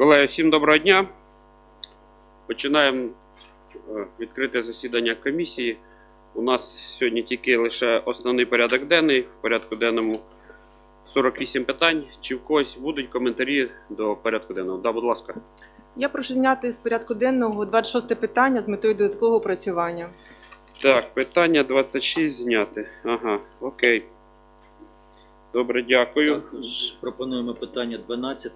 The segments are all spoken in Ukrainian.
Колеги, всім доброго дня. Починаємо е, відкрите засідання комісії. У нас сьогодні тільки лише основний порядок денний. В порядку денному 48 питань. Чи в когось будуть коментарі до порядку денного? Да, будь ласка. Я прошу зняти з порядку денного 26 питання з метою додаткового опрацювання. Так, питання 26 зняти. Ага, окей. Добре, дякую. Також пропонуємо питання 12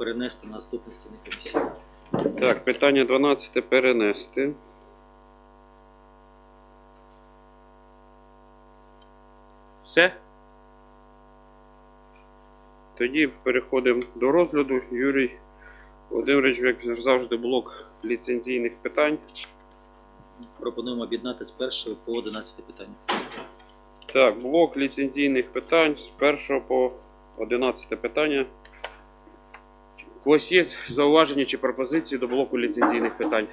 перенести на наступне стіни комісії. Так, питання 12 перенести. Все? Тоді переходимо до розгляду. Юрій Володимирович, як завжди, блок ліцензійних питань. Пропонуємо об'єднати з 1 по 11 питання. Так, блок ліцензійних питань з 1 по 11 питання. Когось є зауваження чи пропозиції до блоку ліцензійних питань?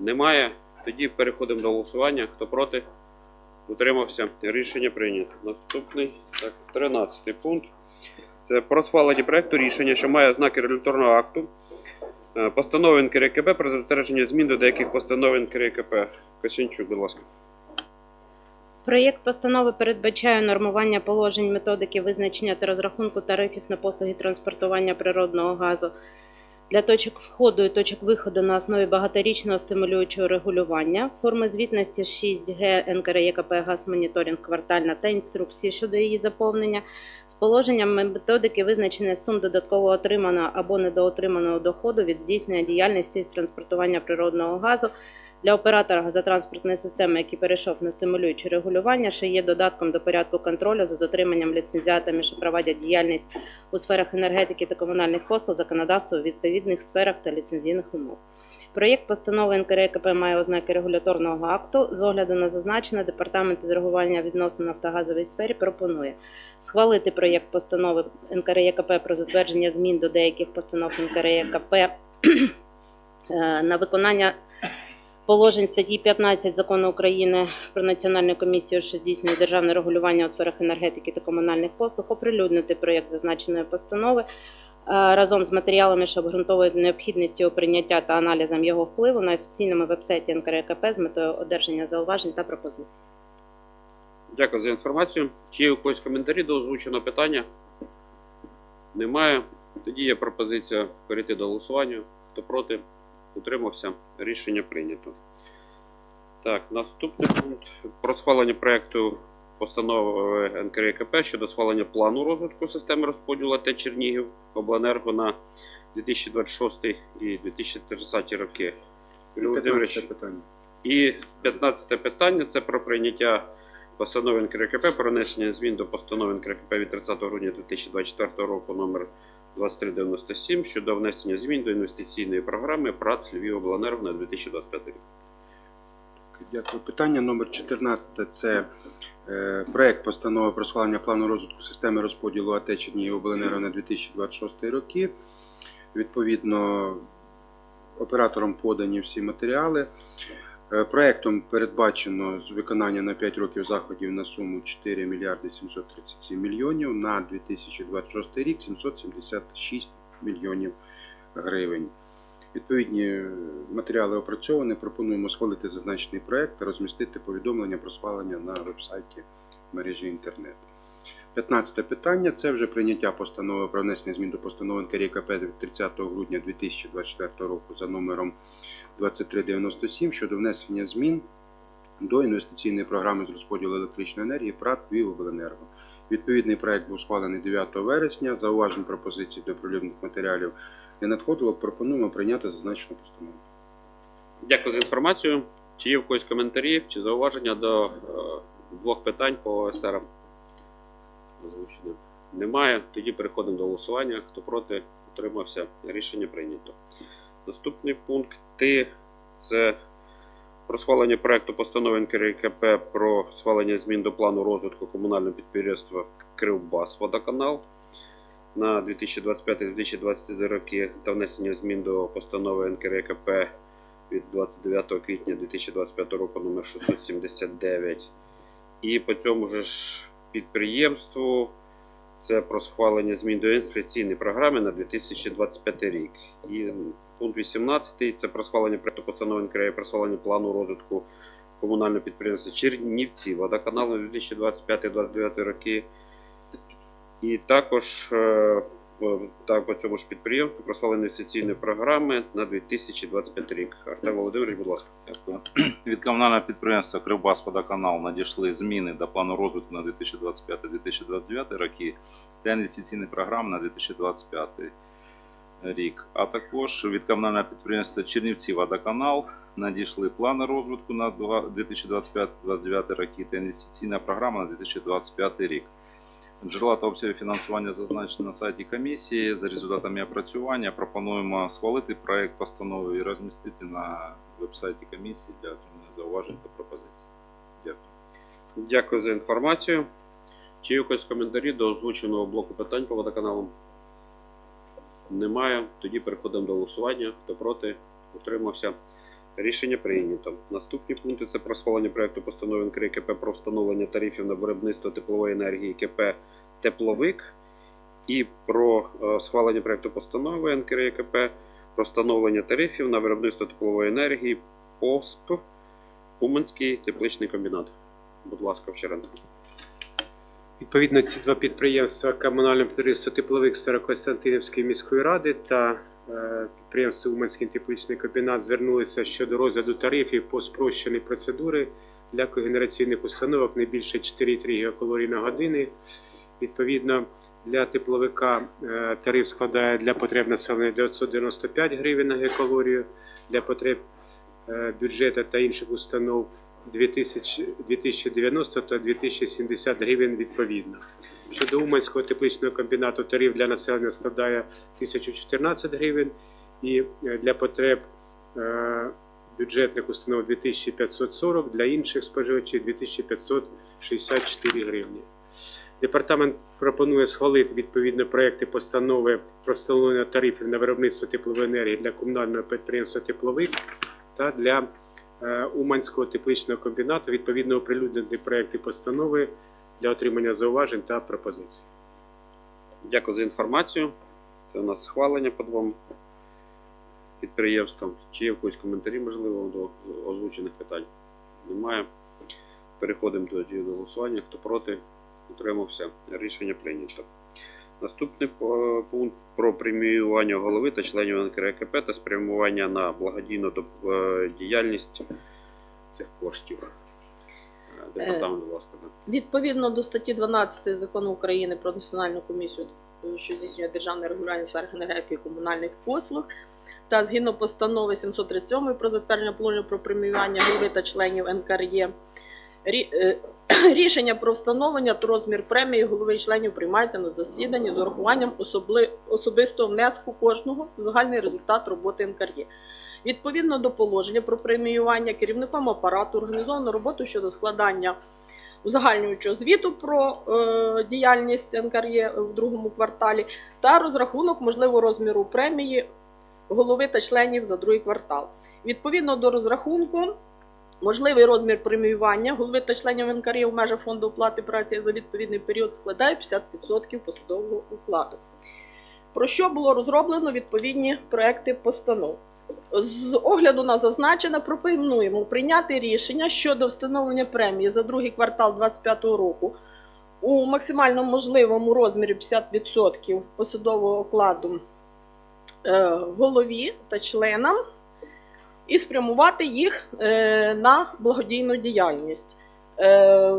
Немає. Тоді переходимо до голосування. Хто проти? Утримався. Рішення прийнято. Наступний так, 13 пункт. Це про схвалення проекту рішення, що має ознаки регуляторного акту. Е, Постанови НКРКП про затвердження змін до деяких постанов НКРКП. Косянчук, будь ласка. Проєкт постанови передбачає нормування положень методики визначення та розрахунку тарифів на послуги транспортування природного газу для точок входу і точок виходу на основі багаторічного стимулюючого регулювання, форми звітності 6Г НКРЄКП «Газмоніторинг квартальна» та інструкції щодо її заповнення, з положеннями методики визначення сум додатково отриманого або недоотриманого доходу від здійснення діяльності з транспортування природного газу для оператора газотранспортної системи, який перейшов на стимулююче регулювання, що є додатком до порядку контролю за дотриманням ліцензіатами, що проводять діяльність у сферах енергетики та комунальних послуг законодавства у відповідних сферах та ліцензійних умов. Проєкт постанови НКРЕКП має ознаки регуляторного акту. З огляду на зазначене, департамент із регулювання відносин в нафтогазовій сфері пропонує схвалити проєкт постанови НКРЕКП про затвердження змін до деяких постанов НКРЕКП е, на виконання положень статті 15 Закону України про Національну комісію, що здійснює державне регулювання у сферах енергетики та комунальних послуг, оприлюднити проєкт зазначеної постанови е, разом з матеріалами, що обґрунтовують необхідність його прийняття та аналізом його впливу на офіційному вебсайті НКРКП з метою одержання зауважень та пропозицій. Дякую за інформацію. Чи є у когось коментарі до озвученого питання? Немає. Тоді є пропозиція перейти до голосування. Хто проти? Утримався. Рішення прийнято. Так, наступний пункт про схвалення проекту постанови НКРКП щодо схвалення плану розвитку системи розподілу АТ Чернігів обленерго на 2026 і 2030 роки. Юрій Володимирович, 15 питання. і 15 питання це про прийняття постанови НКРКП про внесення змін до постанови НКРКП від 30 грудня 2024 року номер 2397 щодо внесення змін до інвестиційної програми ПРАТ Львівобленерго на 2025 рік. Дякую. Питання номер 14 це е, проект постанови про схвалення плану розвитку системи розподілу АТ Чернігівобленерго на 2026 роки. Відповідно, оператором подані всі матеріали. Е, Проектом передбачено виконання на 5 років заходів на суму 4 мільярди 737 мільйонів, на 2026 рік 776 мільйонів гривень. Відповідні е, матеріали опрацьовані. Пропонуємо схвалити зазначений проект та розмістити повідомлення про схвалення на вебсайті мережі інтернет. 15 питання це вже прийняття постанови про внесення змін до постанови НКРКП від 30 грудня 2024 року за номером 2397 щодо внесення змін до інвестиційної програми з розподілу електричної енергії ПРАТ «Львівобленерго». Відповідний проект був схвалений 9 вересня. Зауважень пропозицій до прилюдних матеріалів не надходило. Пропонуємо прийняти зазначену постанову. Дякую за інформацію. Чи є в когось коментарі чи зауваження до е, двох питань по ОСРам? Озвученим. Немає. Тоді переходимо до голосування. Хто проти, утримався. Рішення прийнято. Наступний пункт це про схвалення проекту постанови НКРКП про схвалення змін до плану розвитку комунального підприємства Кривбас Водоканал на 2025-2023 роки та внесення змін до постанови НКРКП від 29 квітня 2025 року номер 679. І по цьому ж підприємству це про схвалення змін до інфляційної програми на 2025 рік. І пункт 18 це про схвалення проекту постанови НКРЕ про схвалення плану розвитку комунального підприємства Чернівці, водоканалу на 2025-2029 роки. І також е, по- так, по цьому ж підприємству про схвалення інвестиційної програми на 2025 рік. Артем Володимирович, будь ласка. Від комунального підприємства Кривбас-Водоканал надійшли зміни до плану розвитку на 2025-2029 роки та інвестиційні програми на 2025 рік. А також від комунального підприємства Чернівці Водоканал надійшли плани розвитку на 2025-2029 роки та інвестиційна програма на 2025 рік. Джерела та обсяги фінансування зазначені на сайті комісії. За результатами опрацювання пропонуємо схвалити проект постанови і розмістити на веб-сайті комісії для отримання зауважень та пропозицій. Дякую. Дякую за інформацію. Чи є якісь коментарі до озвученого блоку питань по водоканалам? Немає. Тоді переходимо до голосування. Хто проти, утримався. Рішення прийнято. Наступні пункти це про схвалення проекту постанови НКР КП про встановлення тарифів на виробництво теплової енергії КП Тепловик і про е, схвалення проекту постанови НКР КП про встановлення тарифів на виробництво теплової енергії ПОСП Уманський тепличний комбінат. Будь ласка, Вчеренко. Відповідно, ці два підприємства комунальне підприємство Тепловик Старокостянтинівської міської ради та е, підприємство Уманський тепличний комбінат звернулися щодо розгляду тарифів по спрощеній процедурі для когенераційних установок не більше 4,3 гігакалорій на години. Відповідно, для тепловика е, тариф складає для потреб населення 995 гривень на гігакалорію, для потреб е, бюджету та інших установ 2000, 2090 та 2070 гривень відповідно. Щодо Уманського тепличного комбінату тариф для населення складає 1014 гривень і е, для потреб е, бюджетних установ 2540, для інших споживачів 2564 гривні. Департамент пропонує схвалити відповідно проекти постанови про встановлення тарифів на виробництво теплової енергії для комунального підприємства Тепловик та для Уманського тепличного комбінату відповідно оприлюднити проекти постанови для отримання зауважень та пропозицій. Дякую за інформацію. Це у нас схвалення по двом підприємствам. Чи є якісь коментарі, можливо, до озвучених питань? Немає. Переходимо до голосування. Хто проти, утримався. Рішення прийнято. Наступний пункт про преміювання голови та членів НКРКП та спрямування на благодійну е, діяльність цих коштів. Е, Департамент, будь ласка. Відповідно до статті 12 закону України про національну комісію, е, що здійснює державне регулювання в сферах енергетики і комунальних послуг, та згідно постанови 737 про затвердження положення про преміювання голови та членів НКРЄ, е, рішення про встановлення та розмір премії голови членів приймається на засіданні з урахуванням особли- особистого внеску кожного в загальний результат роботи НКРЄ. Відповідно до положення про преміювання керівником апарату організовано роботу щодо складання узагальнюючого звіту про е, діяльність НКРЄ в другому кварталі та розрахунок можливого розміру премії голови та членів за другий квартал. Відповідно до розрахунку, можливий розмір преміювання голови та членів НКРЄ в межах фонду оплати праці за відповідний період складає 50% посадового укладу. Про що було розроблено відповідні проекти постанов. З огляду на зазначене пропонуємо прийняти рішення щодо встановлення премії за другий квартал 2025 року у максимально можливому розмірі 50% посадового окладу е, голові та членам і спрямувати їх е, на благодійну діяльність. Е,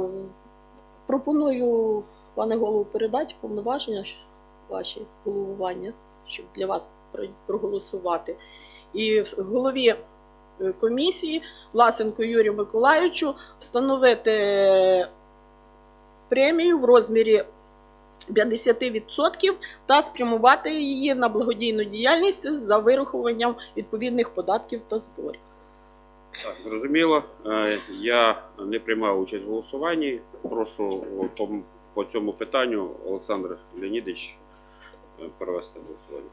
Пропоную, пане голову, передати повноваження ваші головування, щоб для вас проголосувати і в голові е, комісії Власенку Юрію Миколаївичу встановити премію в розмірі 50% та спрямувати її на благодійну діяльність за вирахуванням відповідних податків та зборів. Так, зрозуміло. Е, Я не приймав участь в голосуванні. Прошу по, по цьому питанню Олександр Леонідович е, провести голосування.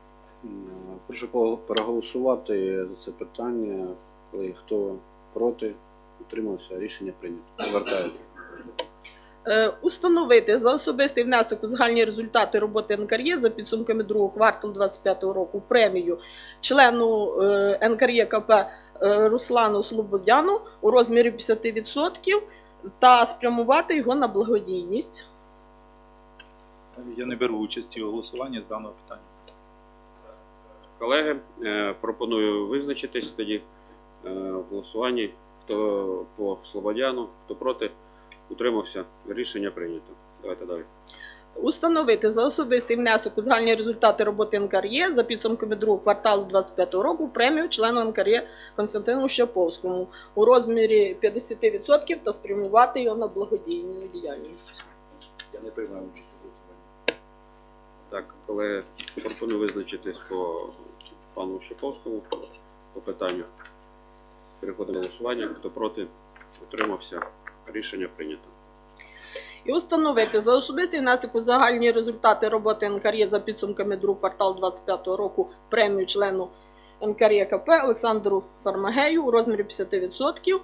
Прошу по- проголосувати за це питання. Коли хто проти, утримався, рішення прийнято. Звертаю. Е, Установити за особистий внесок у загальні результати роботи НКРЄ за підсумками другого кварталу 2025 року премію члену е, НКРЄ КП е, Руслану Слободяну у розмірі 50% та спрямувати його на благодійність. Я не беру участі у голосуванні з даного питання. Колеги, пропоную визначитись тоді в голосуванні. Хто по Слободяну, хто проти, утримався. Рішення прийнято. Давайте далі. Установити за особистий внесок у загальні результати роботи НКРЄ за підсумками другого кварталу 2025 року премію члену НКРЄ Константину Щаповському у розмірі 50% та спрямувати його на благодійну діяльність. Я не приймаю участь у голосуванні. Так, колеги, пропоную визначитись по пану Щаповському по питанню. Переходимо до голосування. Хто проти, утримався. Рішення прийнято. І установити за особистий внесок у загальні результати роботи НКРЄ за підсумками другого кварталу 2025 року премію члену НКРЄ КП Олександру Фармагею у розмірі 50%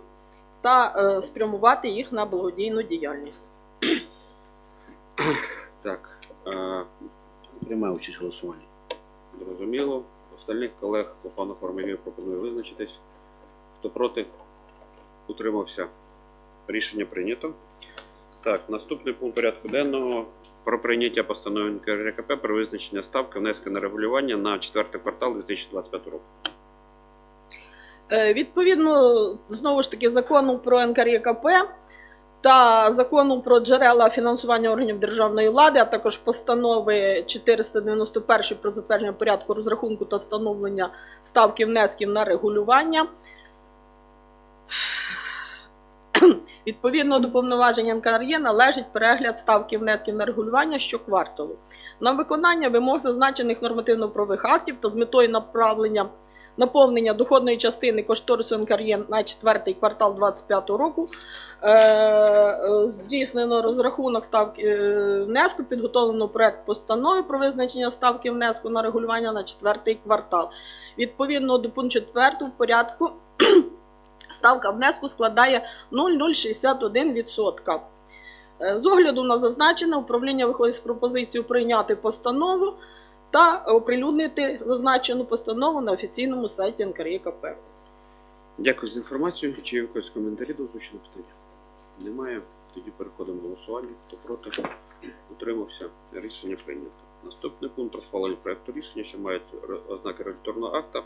та е, спрямувати їх на благодійну діяльність. Так, е, Приймаю участь у голосуванні. зрозуміло. Остальних колег по пану Формелію пропоную визначитись. Хто проти, утримався. Рішення прийнято. Так, наступний пункт порядку денного про прийняття постанови НКРКП про визначення ставки внески на регулювання на четвертий квартал 2025 року. Е, Відповідно, знову ж таки, закону про НКРЄКП та закону про джерела фінансування органів державної влади, а також постанови 491 про затвердження порядку розрахунку та встановлення ставки внесків на регулювання. Відповідно до повноважень НКРЄ належить перегляд ставки внесків на регулювання щокварталу. На виконання вимог зазначених нормативно-правових актів та з метою направлення наповнення доходної частини кошторису НКРЄ на четвертий квартал 2025 року е, здійснено розрахунок ставки е, внеску, підготовлено проект постанови про визначення ставки внеску на регулювання на четвертий квартал. Відповідно до пункту 4 в порядку ставка внеску складає 0,061%. Е, З огляду на зазначене, управління виходить з пропозицією прийняти постанову та оприлюднити зазначену постанову на офіційному сайті НКРЄКП. Дякую за інформацію. Чи є якісь коментарі до озвученого питання? Немає. Тоді переходимо до голосування. Хто проти, утримався. Рішення прийнято. Наступний пункт про схвалення проекту рішення, що мають ознаки регуляторного акта.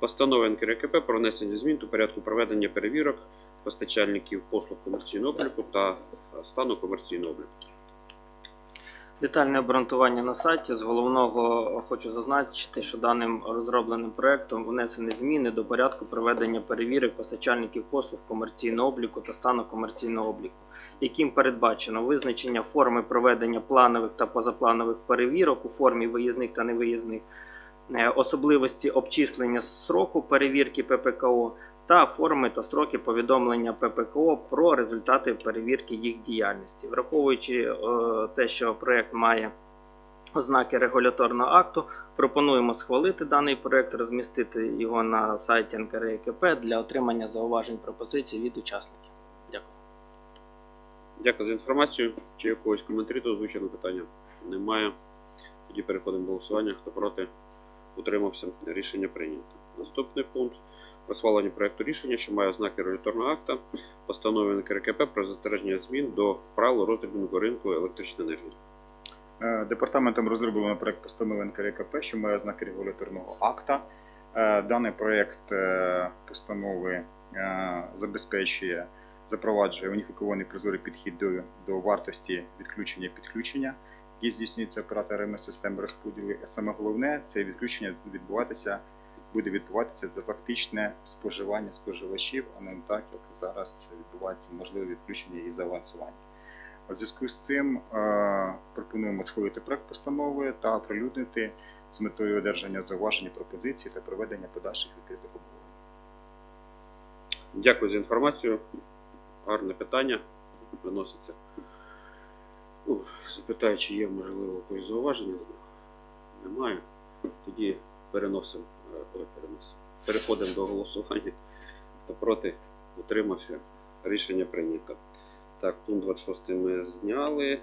Постанова НКРКП про внесення змін до порядку проведення перевірок постачальників послуг комерційного обліку та е, стану комерційного обліку. Детальне обґрунтування на сайті. З головного хочу зазначити, що даним розробленим проектом внесені зміни до порядку проведення перевірок постачальників послуг комерційного обліку та стану комерційного обліку, яким передбачено визначення форми проведення планових та позапланових перевірок у формі виїзних та невиїзних, е, особливості обчислення сроку перевірки ППКО та форми та строки повідомлення ППКО про результати перевірки їх діяльності, враховуючи е, те, що проект має ознаки регуляторного акту, пропонуємо схвалити даний проект, розмістити його на сайті НКРЕКП для отримання зауважень пропозицій від учасників. Дякую. Дякую за інформацію. Чи якогось коментарі до озвученого питання? Немає. Тоді переходимо до голосування. Хто проти, утримався. Рішення прийнято. Наступний пункт про проекту рішення, що має ознаки регуляторного акта, постанови НКРКП про затвердження змін до правил роздрібного ринку електричної енергії. Е, Департаментом розроблено проект постанови НКРКП, що має ознаки регуляторного акта. Е, Даний проект е, постанови забезпечує, запроваджує уніфікований прозорий підхід до, до вартості відключення підключення, які здійснюються операторами системи розподілу. А саме головне це відключення відбуватися, буде відбуватися за фактичне споживання споживачів, а не так, як зараз відбувається можливе відключення і за авансування. У зв'язку з цим е, пропонуємо схвалити проект постанови та оприлюднити з метою одержання зауважень пропозицій та проведення подальших відкритих обговорень. Дякую за інформацію. Гарне питання виноситься. Ну, запитаю, чи є можливо якось зауваження. Немає. Тоді переносимо. е, переносимо. Переходимо до голосування. Хто проти, утримався. Рішення прийнято. Так, пункт 26 ми зняли.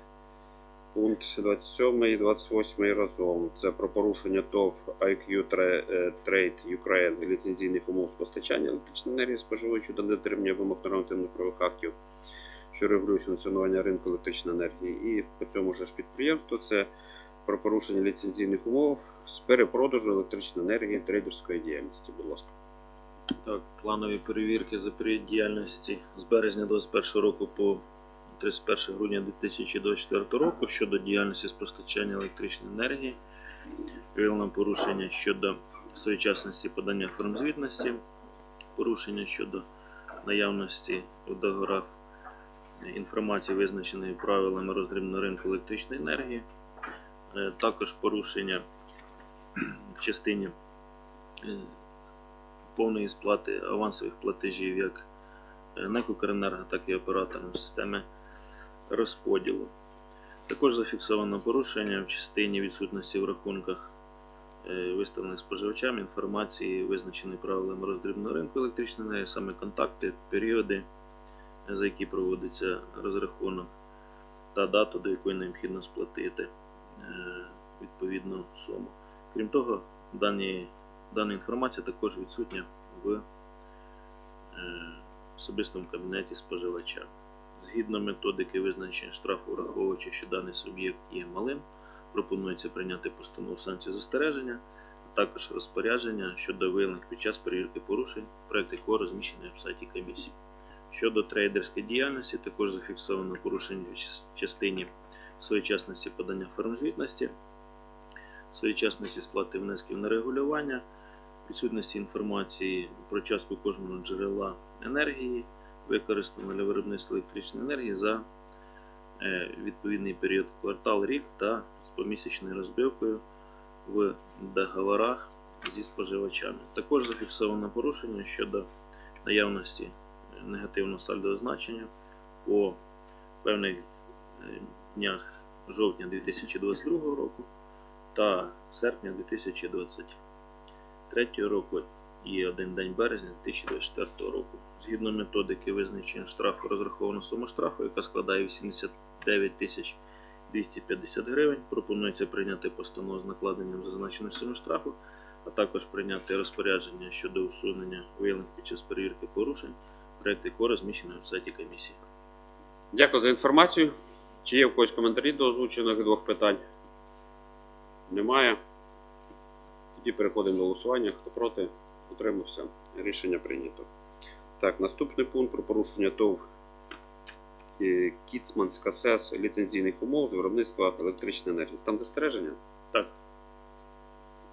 Пункт 27 і 28 разом. Це про порушення ТОВ IQ е, Trade Ukraine ліцензійних умов з постачання електричної енергії споживачу до дотримання вимог нормативно-правових актів, що регулюють функціонування ринку електричної енергії. І по цьому ж підприємству це про порушення ліцензійних умов з перепродажу електричної енергії трейдерської діяльності. Будь ласка. Так, планові перевірки за період діяльності з березня 2021 року по 31 грудня 2024 року щодо діяльності з постачання електричної енергії, виявлено порушення щодо своєчасності подання формзвітності, порушення щодо наявності у договорах інформації, визначеної правилами роздрібного ринку електричної енергії, Е, також порушення в частині е, повної сплати авансових платежів як е, НЕК «Укренерго», так і операторам системи розподілу. Також зафіксовано порушення в частині відсутності в рахунках виставлених споживачам інформації, визначеної правилами роздрібного ринку електричної енергії, саме контакти, періоди, за які проводиться розрахунок, та дату, до якої необхідно сплатити е, відповідну суму. Крім того, дані Дана інформація також відсутня в е, особистому кабінеті споживача. Згідно методики визначення штрафу, враховуючи, що даний суб'єкт є малим, пропонується прийняти постанову санкції застереження, а також розпорядження щодо виявлених під час перевірки порушень, проект якого розміщений в сайті комісії. Щодо трейдерської діяльності, також зафіксовано порушення в частині своєчасності подання формзвітності, своєчасності сплати внесків на регулювання, відсутності інформації про частку кожного джерела енергії, використаного для виробництва електричної енергії за е, відповідний період квартал, рік та з помісячною розбивкою в договорах зі споживачами. Також зафіксовано порушення щодо наявності негативного сальдового значення по певних е, днях жовтня 2022 року та серпня 2023 року і один день березня 2024 року. Згідно методики визначення штрафу розрахована сума штрафу, яка складає 89 тисяч 250 гривень. Пропонується прийняти постанову з накладенням зазначеної суми штрафу, а також прийняти розпорядження щодо усунення виявлених під час перевірки порушень, проект якого розміщений в сайті комісії. Дякую за інформацію. Чи є в когось коментарі до озвучених двох питань? Немає. Тоді переходимо до голосування. Хто проти, утримався. Рішення прийнято. Так, наступний пункт про порушення ТОВ е, Кіцманська СЕС ліцензійних умов з виробництва електричної енергії. Там застереження? Так.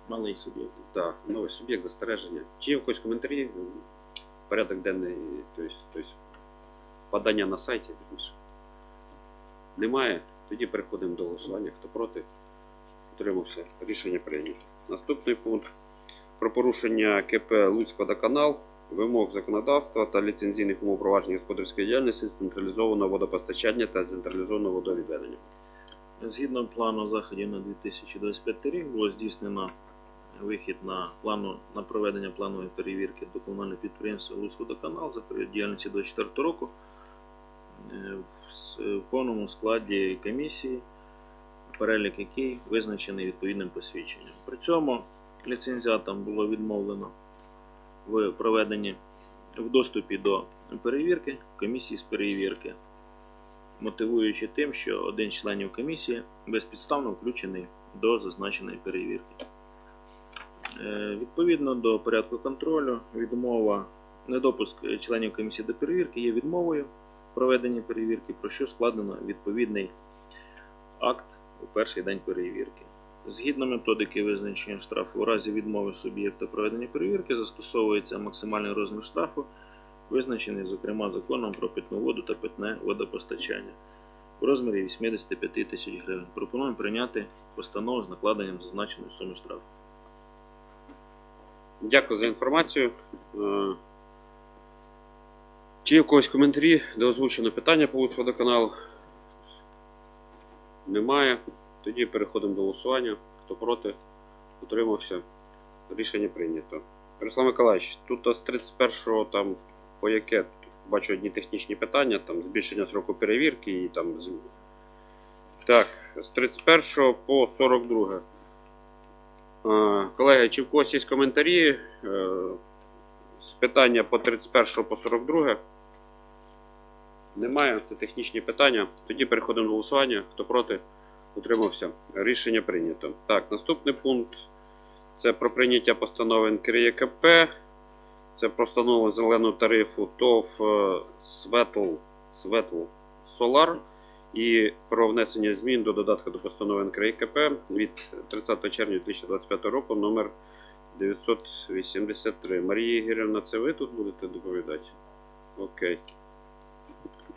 Малий суб'єкт. Так, новий суб'єкт застереження. Чи є в когось коментарі? Порядок денний, тобто, тобто подання на сайті. Немає. Тоді переходимо до голосування. Хто проти? Утримався. Рішення прийнято. Наступний пункт про порушення КП Луцькводоканал, вимог законодавства та ліцензійних умов провадження господарської діяльності з централізованого водопостачання та централізованого водовідведення. Згідно плану заходів на 2025 рік було здійснено вихід на плану на проведення планової перевірки до комунального підприємства Луцькводоканал за період діяльності 2024 року е, в повному складі комісії, перелік який визначений відповідним посвідченням. При цьому ліцензіатам було відмовлено в проведенні в доступі до перевірки комісії з перевірки мотивуючи тим, що один з членів комісії безпідставно включений до зазначеної перевірки. Е, Відповідно до порядку контролю, відмова, недопуск членів комісії до перевірки є відмовою в проведенні перевірки, про що складено відповідний акт у перший день перевірки. Згідно методики визначення штрафу, у разі відмови суб'єкта проведення перевірки застосовується максимальний розмір штрафу, визначений, зокрема, законом про питну воду та питне водопостачання у розмірі 85 тисяч гривень. Пропонуємо прийняти постанову з накладенням зазначеної суми штрафу. Дякую за інформацію. Е, Чи є в когось коментарі до озвученого питання по Луцького водоканалу? Немає. Тоді переходимо до голосування. Хто проти, утримався. Рішення прийнято. Ярослав Миколаївич, тут з 31-го там по яке бачу одні технічні питання, там збільшення сроку перевірки і там. Так, з 31 по 42. Е, Колеги, чи в когось є коментарі е, з питання по 31 по 42? Немає, це технічні питання. Тоді переходимо до голосування. Хто проти, утримався. Рішення прийнято. Так, наступний пункт це про прийняття постанови НКРЄКП. Це про встановлення зеленого тарифу ТОВ е, Светл, Солар і про внесення змін до додатка до постанови НКРЄКП від 30 червня 2025 року номер 983. Марія Ігорівна, це ви тут будете доповідати? Окей.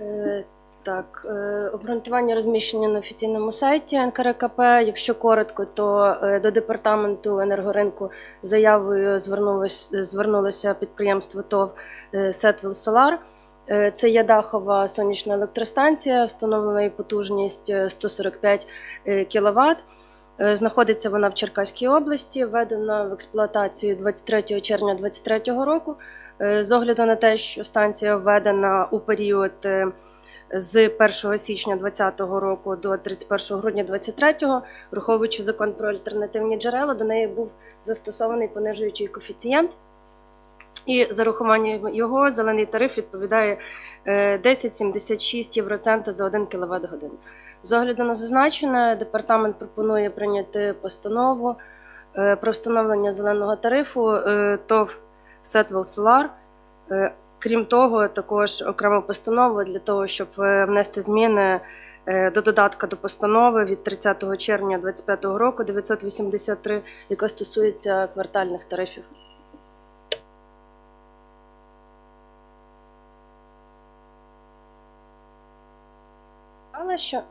Е, Так, е, обґрунтування розміщення на офіційному сайті НКРКП. Якщо коротко, то е, до департаменту енергоринку заявою звернулось, звернулося підприємство ТОВ е, Сетвіл Солар. Е, Це є дахова сонячна електростанція, встановленої потужність е, 145 кВт. Знаходиться вона в Черкаській області, введена в експлуатацію 23 червня 2023 року. Е, З огляду на те, що станція введена у період е, з 1 січня 2020 року до 31 грудня 2023, враховуючи закон про альтернативні джерела, до неї був застосований понижуючий коефіцієнт. І за рахуванням його зелений тариф відповідає е, 10,76 євроцента за 1 кВт годину. З огляду на зазначене, департамент пропонує прийняти постанову е, про встановлення зеленого тарифу е, ТОВ Сетвел Solar. Е, Крім того, також окрему постанову для того, щоб е, внести зміни е, до додатка до постанови від 30 червня 2025 року 983, яка стосується квартальних тарифів. Але що?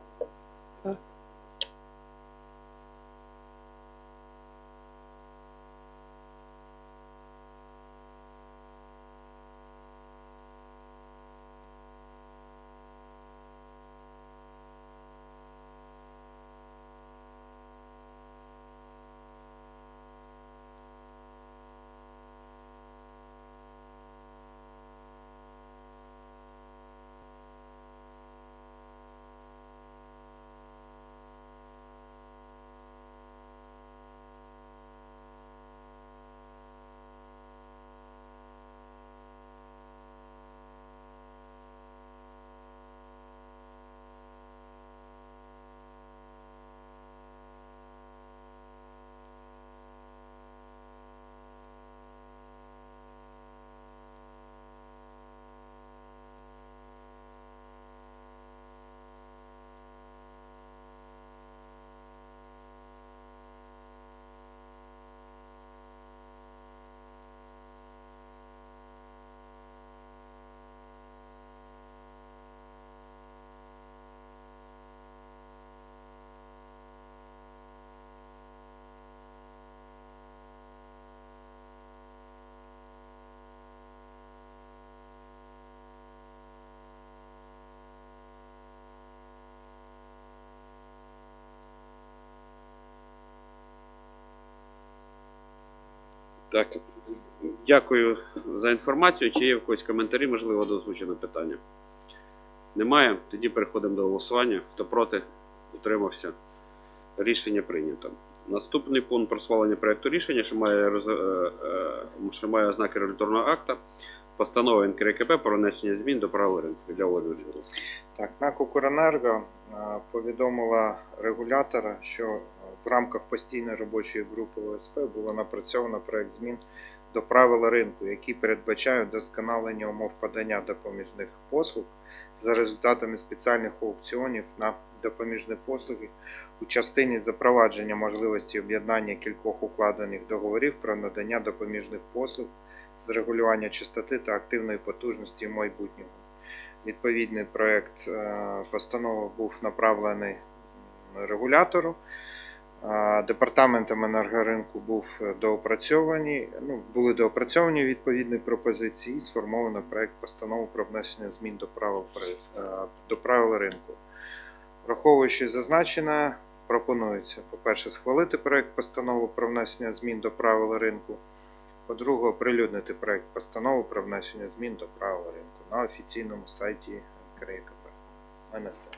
Так, дякую за інформацію. Чи є в когось коментарі, можливо, до озвученого питання? Немає. Тоді переходимо до голосування. Хто проти, утримався. Рішення прийнято. Наступний пункт про схвалення проекту рішення, що має, е, е, що має ознаки регуляторного акта. Постанова НКРКП про внесення змін до правил ринку. Для Володимира Так, НАК «Укренерго» е, повідомила регулятора, що в рамках постійної робочої групи ОСП було напрацьовано проект змін до правил ринку, які передбачають досконалення умов подання допоміжних послуг за результатами спеціальних аукціонів на допоміжні послуги у частині запровадження можливості об'єднання кількох укладених договорів про надання допоміжних послуг з регулювання частоти та активної потужності в майбутньому. Відповідний проект е, постанови був направлений регулятору. Е, Департаментом енергоринку був доопрацьовані, ну, були доопрацьовані відповідні пропозиції і сформовано проект постанови про внесення змін до правил, е, до правил ринку. Враховуючи зазначене, пропонується, по-перше, схвалити проект постанови про внесення змін до правил ринку. По-друге, оприлюднити проект постанови про внесення змін до правил ринку. на офіційному сайті НКРЕКП. Мене все.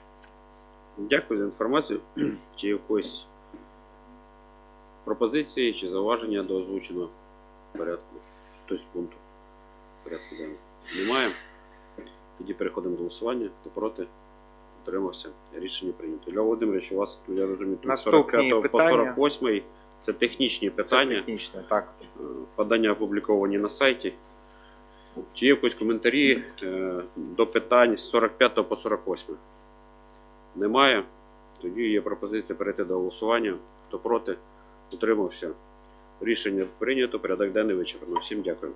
Дякую за інформацію. Чи якось пропозиції чи зауваження до озвученого порядку, тобто пункту порядку денного? Немає. Тоді переходимо до голосування. Хто проти? Утримався. Рішення прийнято. Ілля Володимирович, у вас, я розумію, тут 45 по 48 це технічні Це питання. технічне, так. Е, Подання опубліковані на сайті. Чи є якісь коментарі е, до питань з 45 по 48? Немає. Тоді є пропозиція перейти до голосування. Хто проти, утримався. Рішення прийнято, порядок денний вичерпано. Всім дякую.